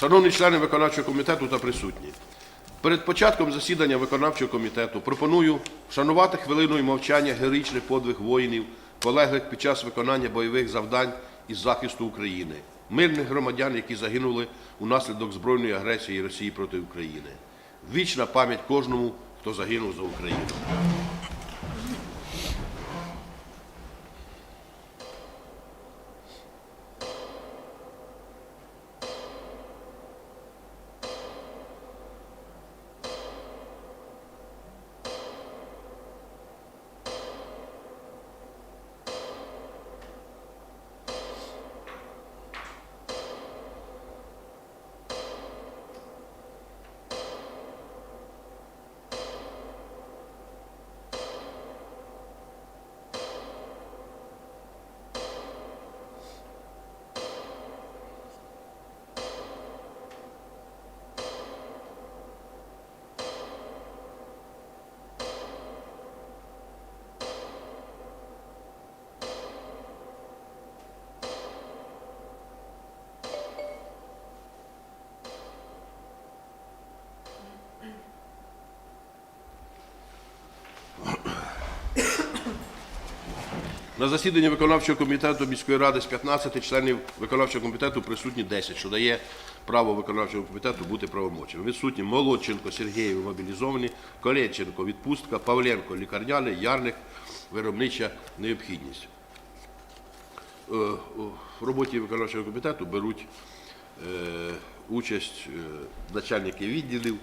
Шановні члени виконавчого комітету та присутні, перед початком засідання виконавчого комітету пропоную вшанувати хвилиною мовчання героїчний подвиг воїнів, полеглих під час виконання бойових завдань із захисту України, мирних громадян, які загинули унаслідок збройної агресії Росії проти України. Вічна пам'ять кожному, хто загинув за Україну. На засіданні виконавчого комітету міської ради з 15 членів виконавчого комітету присутні 10, що дає право виконавчого комітету бути правомочним. Відсутні Молодченко, Сергієв мобілізовані, Колєнченко, відпустка, Павленко, лікарняний, Ярник, виробнича необхідність. Е, В роботі виконавчого комітету беруть е, участь е, начальники відділів,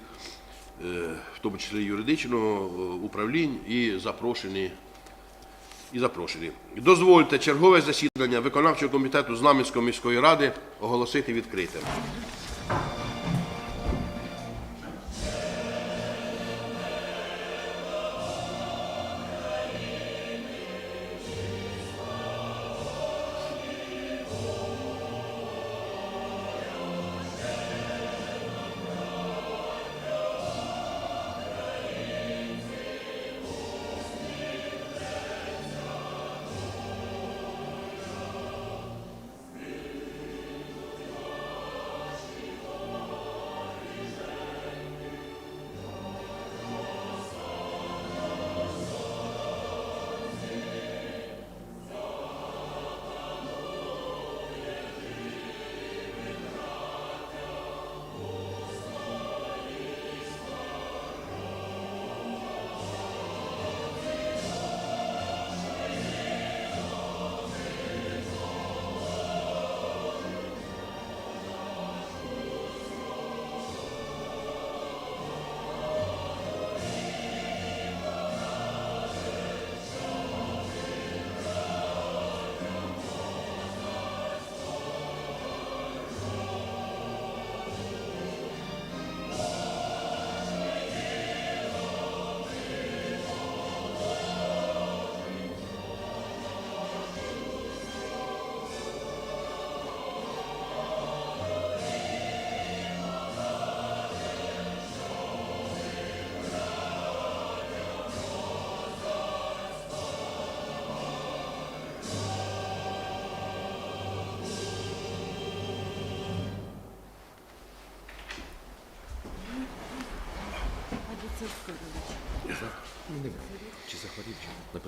в тому числі юридичного управлінь і запрошені і запрошені. Дозвольте чергове засідання виконавчого комітету Знам'янської міської ради оголосити відкритим.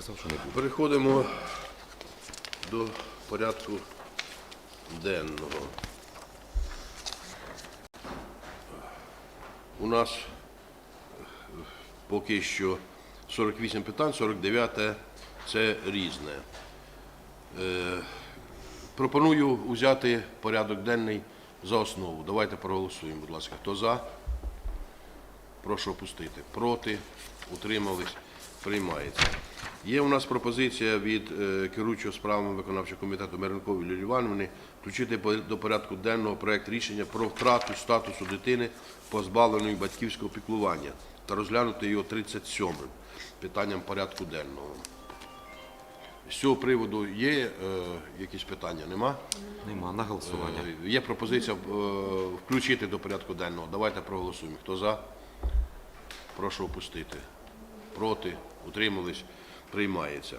Написав, що не буде. Переходимо до порядку денного. У нас е, поки що 48 питань, 49 це різне. Е, Пропоную взяти порядок денний за основу. Давайте проголосуємо, будь ласка. Хто за? Прошу опустити. Проти? Утримались? Приймається. Є у нас пропозиція від е, керуючого справами виконавчого комітету Миренкової Лілії Івановни включити до порядку денного проект рішення про втрату статусу дитини, позбавленої батьківського піклування, та розглянути його 37-м питанням порядку денного. З цього приводу є е, якісь питання? Нема? Нема на голосування. Е, Є пропозиція е, включити до порядку денного. Давайте проголосуємо. Хто за? Прошу опустити. Проти? Утримались? Приймається.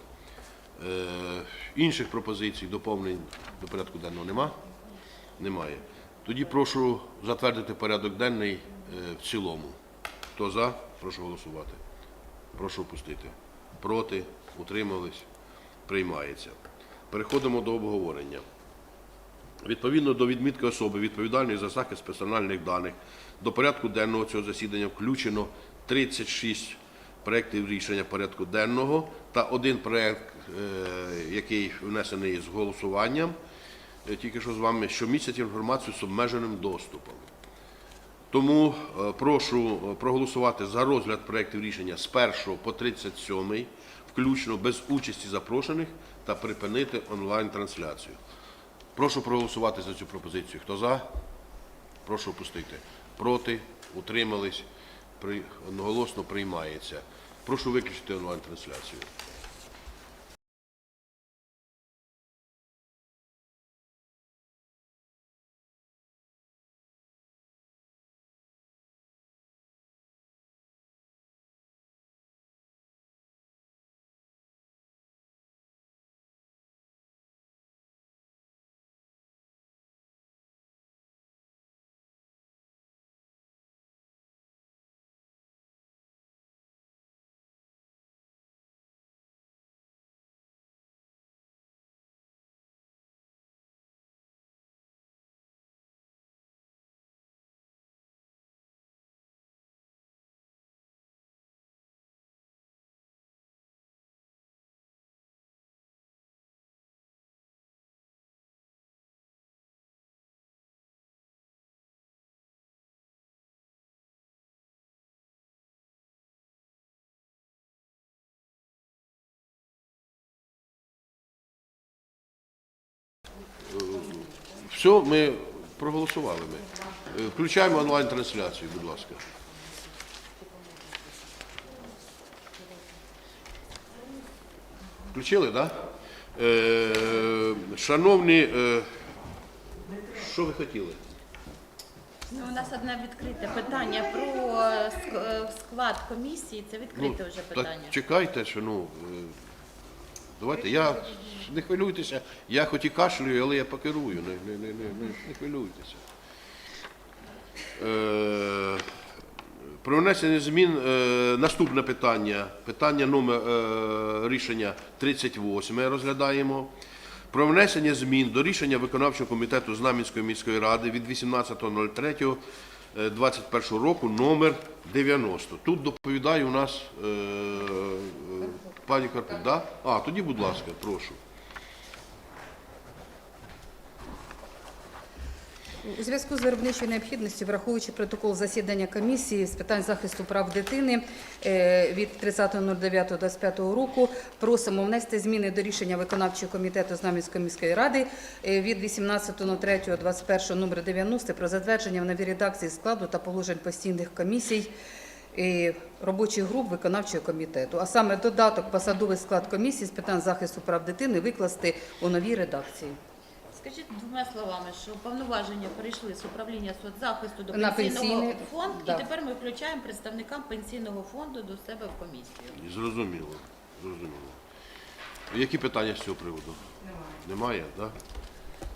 Е, Інших пропозицій, доповнень до порядку денного нема? Немає. Тоді прошу затвердити порядок денний е, в цілому. Хто за? Прошу голосувати. Прошу опустити. Проти? Утримались? Приймається. Переходимо до обговорення. Відповідно до відмітки особи, відповідальної за захист персональних даних, до порядку денного цього засідання включено 36 проєктів рішення порядку денного та один проєкт, е, який внесений з голосуванням, е, тільки що з вами, що містять інформацію з обмеженим доступом. Тому е, прошу проголосувати за розгляд проєктів рішення з 1 по 37, включно без участі запрошених та припинити онлайн-трансляцію. Прошу проголосувати за цю пропозицію. Хто за? Прошу опустити. Проти? Утримались? При... Одноголосно приймається. Прошу виключити онлайн-трансляцію. Все, ми проголосували. Ми. Е, Включаємо онлайн-трансляцію, будь ласка. Включили, так? Да? Е, шановні, е, що ви хотіли? Ну, у нас одне відкрите питання про ск- е, склад комісії. Це відкрите вже Ну, так питання. чекайте, що ну. е, Давайте, я не хвилюйтеся. Я хоч і кашлюю, але я покерую. Не, не, не, не, не, хвилюйтеся. Е, про внесення змін е, наступне питання. Питання номер е, рішення 38 розглядаємо. Про внесення змін до рішення виконавчого комітету Знам'янської міської ради від 18.03.21 року номер 90. Тут доповідає у нас е, е, пані Карпук. Да? А, тоді, будь ласка, прошу. У зв'язку з виробничою необхідністю, враховуючи протокол засідання комісії з питань захисту прав дитини е, від 30.09.25 року, просимо внести зміни до рішення виконавчого комітету Знам'янської міської ради е, від 18.03.21 номер 90 про затвердження в новій редакції складу та положень постійних комісій е, робочих груп виконавчого комітету, а саме додаток посадовий склад комісії з питань захисту прав дитини викласти у новій редакції. Скажіть двома словами, що повноваження перейшли з управління соцзахисту до На пенсійного пенсійний, фонду, да. і тепер ми включаємо представникам пенсійного фонду до себе в комісію. Зрозуміло. Зрозуміло. Які питання з цього приводу? Немає. Немає, так?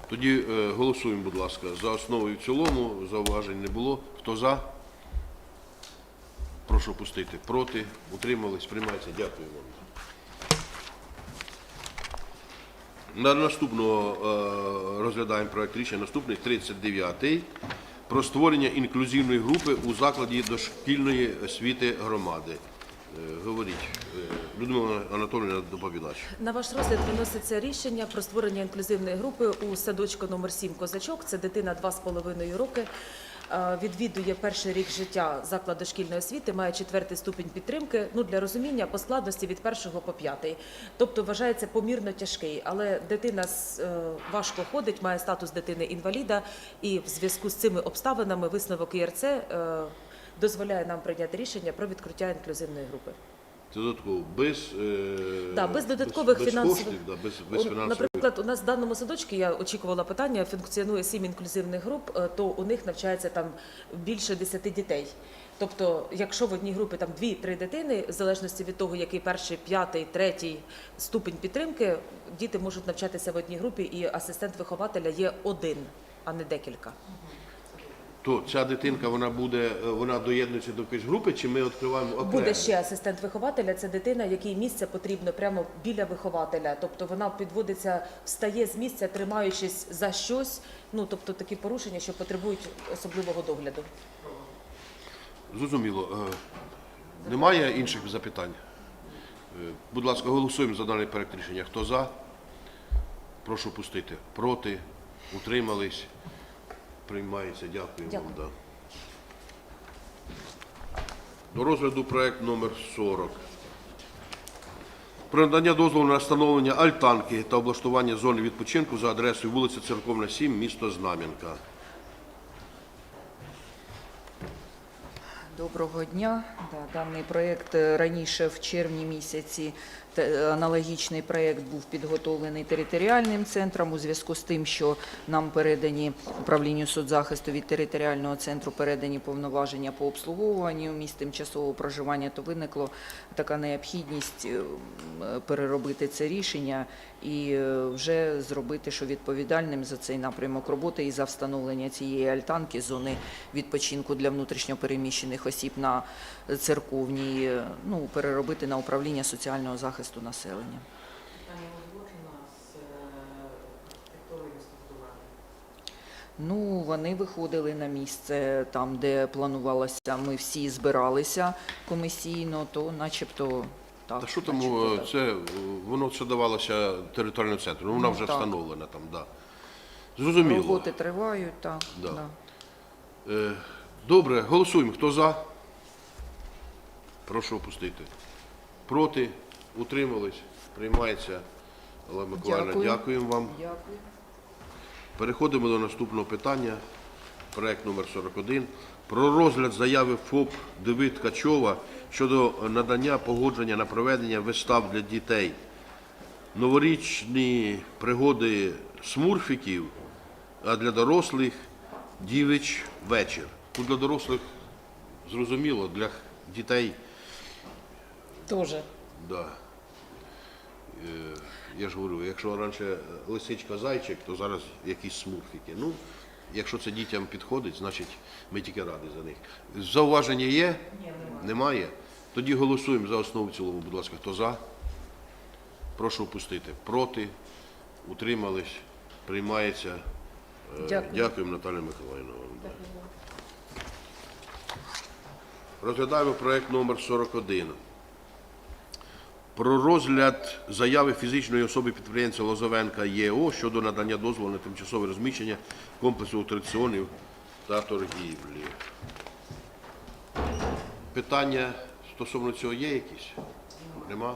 Тоді е, голосуємо, будь ласка, за основу і в цілому. Зауважень не було. Хто за? Прошу опустити. Проти? Утримались? Приймається. Дякую вам. На наступного е, розглядаємо проект рішення. Наступний 39-й про створення інклюзивної групи у закладі дошкільної освіти громади. Е, Говоріть, Е, Людмила Анатолійовна, доповідач. На ваш розгляд виноситься рішення про створення інклюзивної групи у садочку номер 7 Козачок. Це дитина 2,5 роки. Е, Відвідує перший рік життя заклад дошкільної освіти, має четвертий ступінь підтримки. Ну для розуміння по складності від першого по п'ятий. Тобто вважається помірно тяжкий, але дитина е, важко ходить, має статус дитини інваліда, і в зв'язку з цими обставинами висновок ІРЦ е, дозволяє нам прийняти рішення про відкриття інклюзивної групи. Додатково, без, е, Да, без додаткових без, фінансових коштів, да, без, без фінансових. Наприклад, у нас в даному садочку я очікувала питання. Функціонує сім інклюзивних груп, е, то у них навчається там більше 10 дітей. Тобто, якщо в одній групі там 2-3 дитини, в залежності від того, який перший, п'ятий, третій ступень підтримки, діти можуть навчатися в одній групі, і асистент вихователя є один. а не декілька. То ця дитинка вона буде, е, вона доєднується до якоїсь групи, чи ми відкриваємо окремо? Буде ще асистент вихователя. Це дитина, якій місце потрібно прямо біля вихователя. Тобто вона підводиться, встає з місця, тримаючись за щось. Ну тобто такі порушення, що потребують особливого догляду. Зрозуміло. Е, Немає інших запитань? Е, Будь ласка, голосуємо за даний проект рішення. Хто за? Прошу пустити. Проти? Утримались? Приймається. Дякую, Дякую. вам. Да. До розгляду проект номер 40. Про надання дозволу на встановлення альтанки та облаштування зони відпочинку за адресою вулиця Церковна, 7, місто Знам'янка. Доброго дня. Да, даний проєкт е, раніше в червні місяці аналогічний проєкт був підготовлений територіальним центром у зв'язку з тим, що нам передані управлінню соцзахисту від територіального центру передані повноваження по обслуговуванню місць тимчасового проживання, то виникла така необхідність е, е, переробити це рішення і е, вже зробити, що відповідальним за цей напрямок роботи і за встановлення цієї альтанки зони відпочинку для внутрішньопереміщених осіб на церковній, е, ну переробити на управління соціального захисту населення. Ну, вони виходили на місце там, де планувалося, ми всі збиралися комісійно, то начебто так. Та що там, начебто е, це е, воно все давалося територіальному центру. Ну, вона Ну, вже так. встановлена там, да. Зрозуміло. Роботи тривають, так. Да. Да. Е, Добре, голосуємо. Хто за? Прошу опустити. Проти? Утримались? Приймається. Олег Миколаївна, Дякую. дякуємо вам. Дякую. Переходимо до наступного питання. Проект номер 41. Про розгляд заяви ФОП Давид Ткачова щодо надання погодження на проведення вистав для дітей. Новорічні пригоди смурфіків, а для дорослих дівич вечір. Тут для дорослих зрозуміло, для дітей Тоже. Да. Е, Я ж говорю, якщо раніше лисичка зайчик, то зараз якісь смурфики. Ну, якщо це дітям підходить, значить ми тільки раді за них. Зауваження є? немає. Тоді голосуємо за основу в цілому, будь ласка, хто за? Прошу опустити. Проти? Утримались? Приймається. Е, Дякую. Дякуємо, Наталя Миколаївна. вам, да. Розглядаємо проект номер 41. Про розгляд заяви фізичної особи підприємця Лозовенка ЄО щодо надання дозволу на тимчасове розміщення комплексу атракціонів та торгівлі. Питання стосовно цього є якісь? Нема?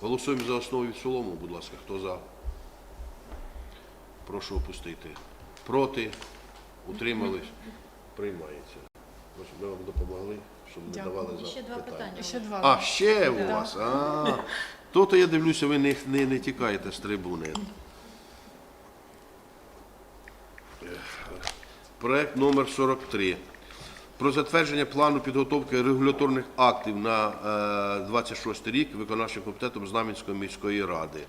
Голосуємо за основу і в цілому, будь ласка. Хто за? Прошу опустити. Проти? Утримались? Приймається. Ми вам допомогли, щоб не давали за Ще два питання. Ще два. а, ще у вас. А, то-то я дивлюся, ви не, не, не тікаєте з трибуни. Проект номер 43. Про затвердження плану підготовки регуляторних актів на е, 26 рік виконавчим комітетом Знам'янської міської ради. Е,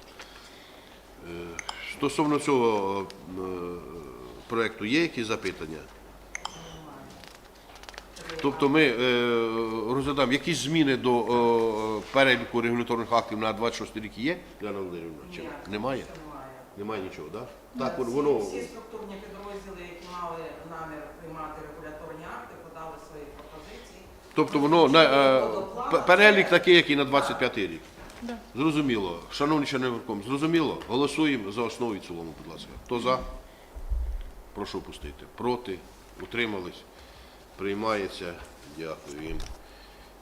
стосовно цього е, проекту є якісь запитання? Тобто ми е, розглядаємо якісь зміни до е, переліку регуляторних актів на 26 рік є, Яна Володимирівна? Чи немає? Немає нічого, так? Так, воно- воно Всі структурні підрозділи, які мали намір приймати регуляторні акти, подали свої пропозиції. тобто воно на, е, перелік такий, як і на 25 рік. Зрозуміло. Шановні члени виконкому, зрозуміло? Голосуємо за основу і цілому, будь ласка. Хто за? Прошу опустити. Проти? Утримались? Приймається. Дякую їм.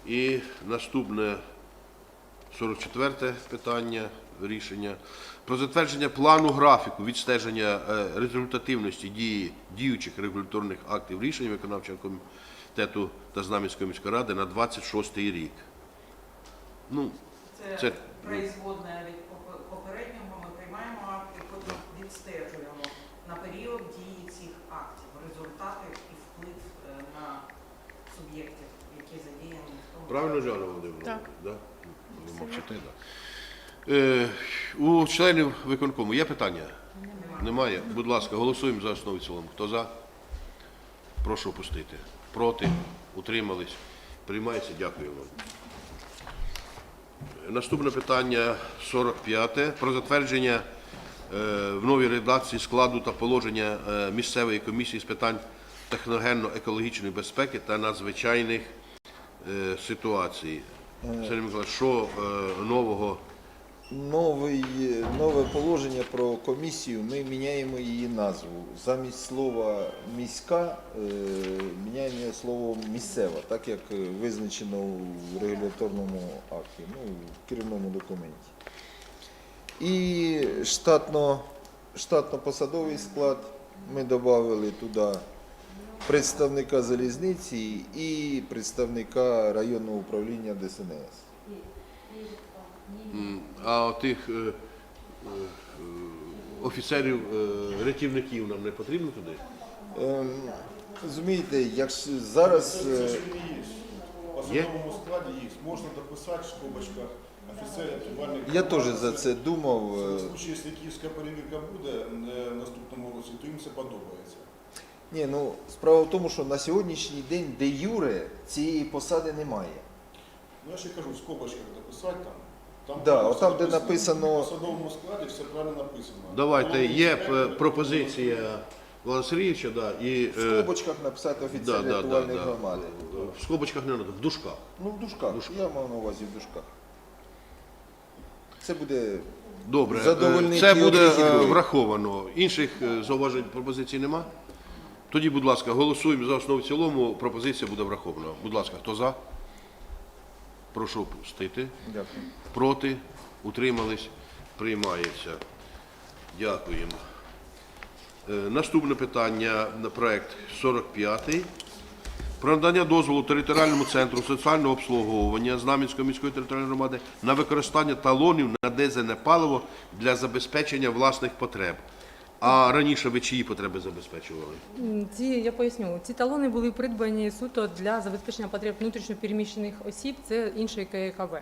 І наступне 44 питання рішення про затвердження плану графіку відстеження е, результативності дії діючих регуляторних актів рішень виконавчого комітету та Знам'янської міської ради на 26 рік. Ну, Це, Це- производне від попе- попереднього. Ми приймаємо акти, потім відстежуємо на період дії цих актів, результати і вплив е, на суб'єктів, які задіяні в тому. Правильно. Жанна Володимирівна? Так. Да? Мовчите. Е, у членів виконкому є питання? Немає? Будь ласка, голосуємо за основу і в цілому. Хто за? Прошу опустити. Проти? Утримались? Приймається? Дякую вам. Наступне питання 45. Про затвердження е, в новій редакції складу та положення е, місцевої комісії з питань техногенно-екологічної безпеки та надзвичайних е, ситуацій. Сергій Миколаївич, що е, нового? Новий, нове положення про комісію, ми міняємо її назву. Замість слова міська е, міняємо її слово місцева, так як визначено в регуляторному акті, ну, в керівному документі. І штатно, штатно-посадовий склад ми додали туди представника залізниці і представника районного управління ДСНС. М, А тих е, е, е, офіцерів, е, рятівників нам не потрібно туди? Ем, Розумієте, якщо зараз е, Це ж він є. В Є? особовому складі є. Можна дописати в скобочках офіцерів, рятувальник. я теж за це думав. В е, случае, якщо київська перевірка буде е, в наступному році, то їм це подобається. Ні, ну справа в тому, що на сьогоднішній день де юре цієї посади немає. Ну я ще кажу, в скобочках дописати там. Там, Да, просто отам, де написано- В особовому складі все правильно написано. Давайте, Головний є інспектор, е, пропозиція Володимира Сергійовича, да, і В е, скобочках написати офіцер да, да, да, рятувальної да. громади. в скобочках не треба, в дужках. Ну, в дужках. Дужках. Я мав на увазі в дужках. Це буде. Добре, е, Задовольнити це буде одних і е, других. враховано. Інших е, зауважень пропозицій нема? Тоді, будь ласка, голосуємо за основу в цілому. Пропозиція буде врахована. Будь ласка, хто за? Прошу опустити. Дякую. Проти? Утримались? Приймається. Дякуємо. Е, Наступне питання на проект 45. Про надання дозволу територіальному центру соціального обслуговування Знам'янської міської територіальної громади на використання талонів на дизельне паливо для забезпечення власних потреб. А раніше ви чиї потреби забезпечували? Ці я поясню. Ці талони були придбані суто для забезпечення потреб внутрішньопереміщених осіб. Це іншої ККВ.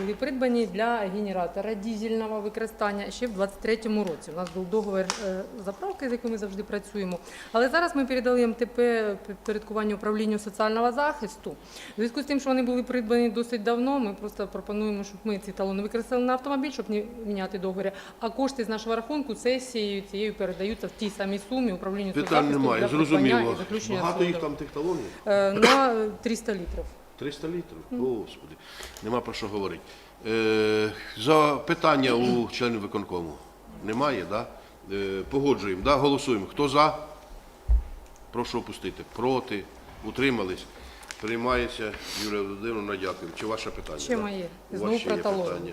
Були придбані для генератора дізельного використання ще в 23-му році. У нас був договір е, заправки, з яким ми завжди працюємо. Але зараз ми передали МТП підпорядкування управлінню соціального захисту. У зв'язку з тим, що вони були придбані досить давно, ми просто пропонуємо, щоб ми ці талони використали на автомобіль, щоб не міняти договір. А кошти з нашого рахунку сесією цією передаються в тій самій сумі управлінню Питань соцзахисту немає, для придбання зрозуміло. і заключення Багато їх там тих талонів? Е, на 300 літрів. 300 літрів? Господи, нема про що говорити. Е, за питання у членів виконкому немає, да? Е, погоджуємо, да? голосуємо. Хто за? Прошу опустити. Проти? Утримались? Приймається. Юлія Володимировна, дякую. Чи ваше питання? Ще да? моє. У вас Знову ще про є талони. питання.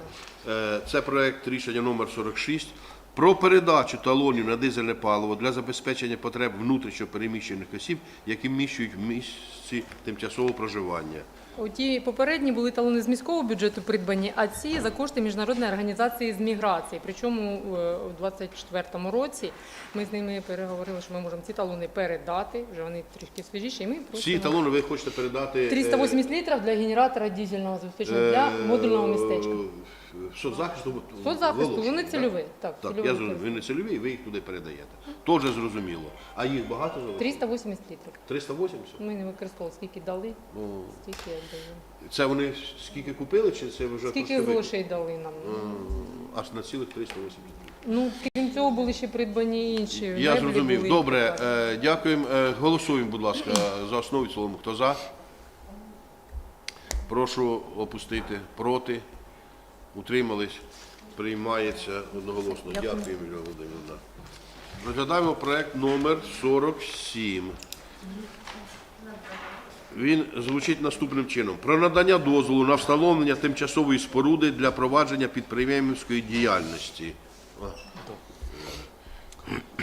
Е, Це проект рішення номер 46 про передачу талонів на дизельне паливо для забезпечення потреб внутрішньо переміщених осіб, які вміщують в місці тимчасового проживання. Ті попередні були талони з міського бюджету придбані, а ці за кошти міжнародної організації з міграції. Причому е, у 24-му році ми з ними переговорили, що ми можемо ці талони передати. Вже вони трішки свіжіші. І ми Ці талони ви хочете передати е, 380 літрів для генератора дізельного забезпечення для модульного містечка. В соцзахисту. Соцзахисту, Волошин, вони цільові. Так, Так, цільові я зрозумів, ви не цільові, ви їх туди передаєте. Теж зрозуміло. А їх багато залишилось? 380 літрів. 380? Ми не використовували, скільки дали, Ну, стільки віддаємо. це вони скільки купили, чи це вже Скільки ви- грошей дали нам? М, Аж на цілих 380 Ну, крім цього, були ще придбані інші. Я меблі зрозумів. були. Добре, е, дякуємо. Е, Голосуємо, будь ласка, за основу і в цілому. Хто за? Прошу опустити. Проти? Утримались? Приймається одноголосно. Дякуємо, Юлія Володимирівна. Розглядаємо проект номер 47. Він звучить наступним чином: про надання дозволу на встановлення тимчасової споруди для провадження підприємницької діяльності.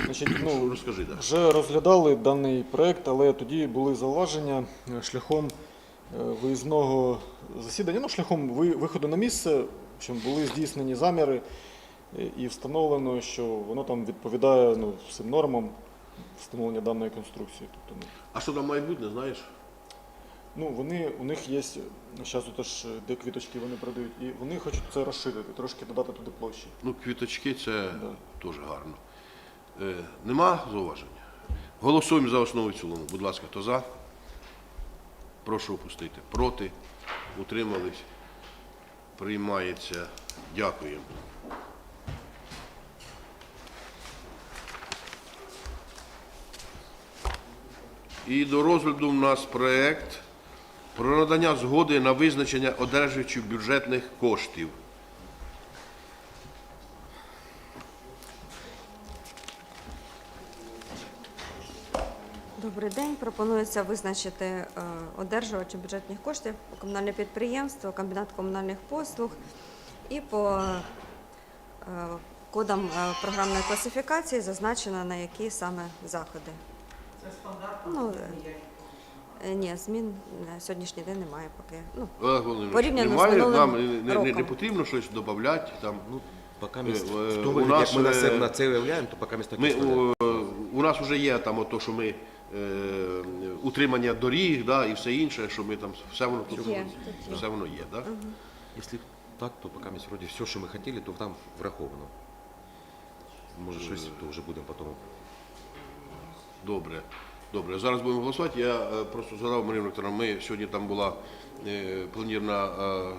Значить, ну, Розкажи, да. вже розглядали даний проект, але тоді були зауваження е, шляхом е, виїзного засідання, ну, шляхом ви- виходу на місце, що були здійснені заміри е, і встановлено, що воно там відповідає ну, всім нормам встановлення даної конструкції. Тобто, ну, А що там має бути, не знаєш? ну, вони, у них є, зараз теж де квіточки вони продають, і вони хочуть це розширити, трошки додати туди площі. Ну, квіточки це Да. теж гарно. Е, Нема зауважень? Голосуємо за основу і в цілому. Будь ласка, хто за? Прошу опустити. Проти? Утримались? Приймається. Дякуємо. І до розгляду в нас проект про надання згоди на визначення одержувачів бюджетних коштів. Добрий день. Пропонується визначити е, одержувачів бюджетних коштів комунальне підприємство, комбінат комунальних послуг і по е, кодам е, програмної класифікації зазначено на які саме заходи. Це стандартно, Ну, Ні, змін на сьогоднішній день немає поки. Ну, Олег Володимирович, Порівняно з немає, минулим нам не, не, не потрібно щось додати. Там, Ну, поки ми у нас, як ми на це, на це уявляємо, то поки ми так ми, о, у нас вже є там ото, що ми утримання доріг да, і все інше, що ми там все воно тут Є, тут є. все воно є. Да? Якщо так, то поки ми вроді все, що ми хотіли, то там враховано. Може, щось, то вже будемо потім. Добре. Добре, зараз будемо голосувати. Я е, просто згадав, Марина Вікторовна, ми сьогодні там була е, планірна е,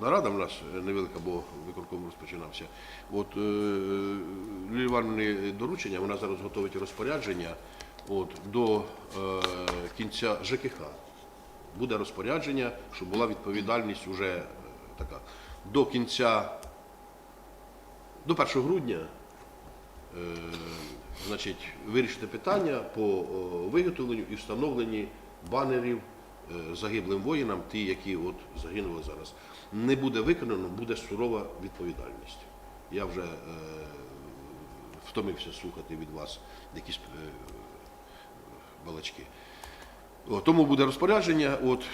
нарада в нас е, невелика, бо виконком розпочинався. От е, Лілії Івановни доручення, вона зараз готовить розпорядження от, до е, кінця ЖКХ. Буде розпорядження, щоб була відповідальність уже е, така. До кінця, до 1 грудня е, значить, вирішити питання по о, виготовленню і встановленні банерів е, загиблим воїнам, ті, які от загинули зараз. Не буде виконано, буде сурова відповідальність. Я вже е, втомився слухати від вас якісь е, балачки. О, тому буде розпорядження, от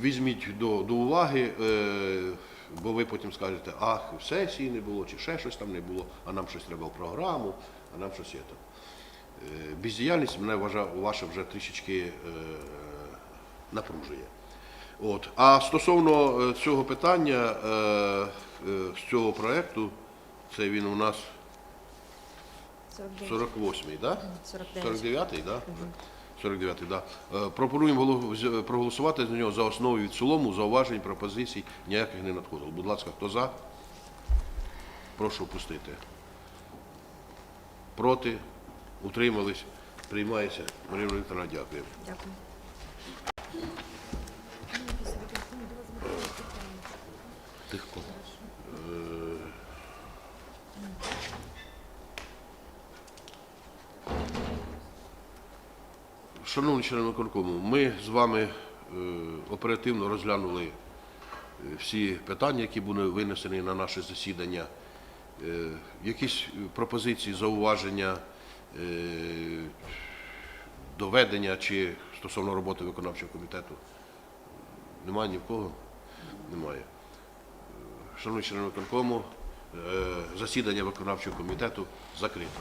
візьміть до, до уваги, е, бо ви потім скажете, ах, в сесії не було, чи ще щось там не було, а нам щось треба в програму, а нам щось є там. Е, бездіяльність мене вважа, ваша вже трішечки е, напружує. От. А стосовно е, цього питання, е, е, з цього проєкту, це він у нас 49. 48-й, так? 49. 49-й, так? 49-й, да. Е, Пропонуємо проголосувати за нього за основу і в цілому, зауважень, пропозицій ніяких не надходило. Будь ласка, хто за? Прошу пустити. Проти? Утримались? Приймається. Марина Вікторовна, дякую. Дякую. Легко. Шановні члени виконкому, ми з вами е, оперативно розглянули е, всі питання, які були винесені на наше засідання. Е, Якісь пропозиції, зауваження, доведення чи стосовно роботи виконавчого комітету? Немає ні в кого? Немає. Шановні члени виконкому, засідання виконавчого комітету закрито.